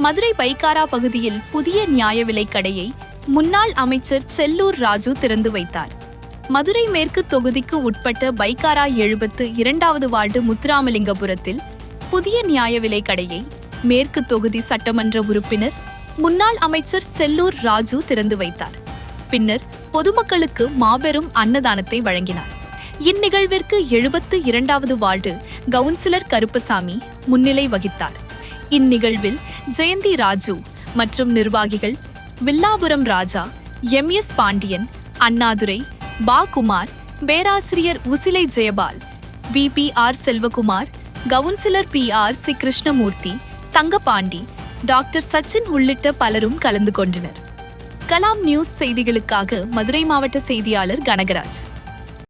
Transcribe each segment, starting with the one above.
மதுரை பைக்காரா பகுதியில் புதிய நியாய விலைக் கடையை முன்னாள் அமைச்சர் செல்லூர் ராஜு திறந்து வைத்தார். மதுரை மேற்கு தொகுதிக்கு உட்பட்ட பைக்காரா எழுபத்து இரண்டாவது வார்டு முத்துராமலிங்கபுரத்தில் புதிய நியாய விலைக் கடையை மேற்கு தொகுதி சட்டமன்ற உறுப்பினர் முன்னாள் அமைச்சர் செல்லூர் ராஜு திறந்து வைத்தார். பின்னர் பொதுமக்களுக்கு மாபெரும் அன்னதானத்தை வழங்கினார். இந்நிகழ்விற்கு எழுபத்து இரண்டாவது வார்டு கவுன்சிலர் கருப்பசாமி முன்னிலை வகித்தார். இந்நிகழ்வில் ஜெயந்தி ராஜு மற்றும் நிர்வாகிகள் வில்லாபுரம் ராஜா எம் எஸ் பாண்டியன் அண்ணாதுரை பா குமார் பேராசிரியர் Usilai Jayapal V P R Selvakumar councillor P R C Krishnamoorthy Thangapandi doctor Sachin உள்ளிட்ட பலரும் கலந்து கொண்டனர். கலாம் நியூஸ் செய்திகளுக்காக மதுரை மாவட்ட செய்தியாளர் கனகராஜ்.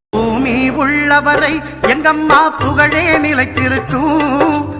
பூமி உள்ளவரை எங்கம்மா புகழே நிலைத்திருக்கும்.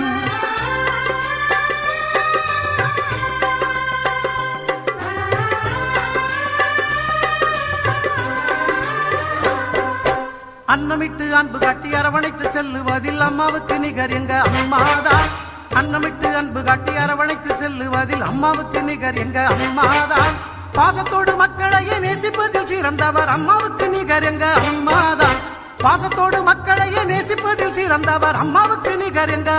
அன்னமிட்டு அன்பு காட்டி அரவணைத்து செல்லுவதில் அம்மாவுக்கு நிகர் எங்க அம்மாதான் அன்னமிட்டு அன்பு காட்டி அரவணைத்து செல்லுவதில் அம்மாவுக்கு நிகர் எங்க அம்மாதான் பாசத்தோடு மக்களையே நேசிப்பதில் சிறந்தவர் அம்மாவுக்கு நிகர் எங்க அம்மாதான் பாசத்தோடு மக்களையே நேசிப்பதில் சிறந்தவர் அம்மாவுக்கு நிகர் எங்க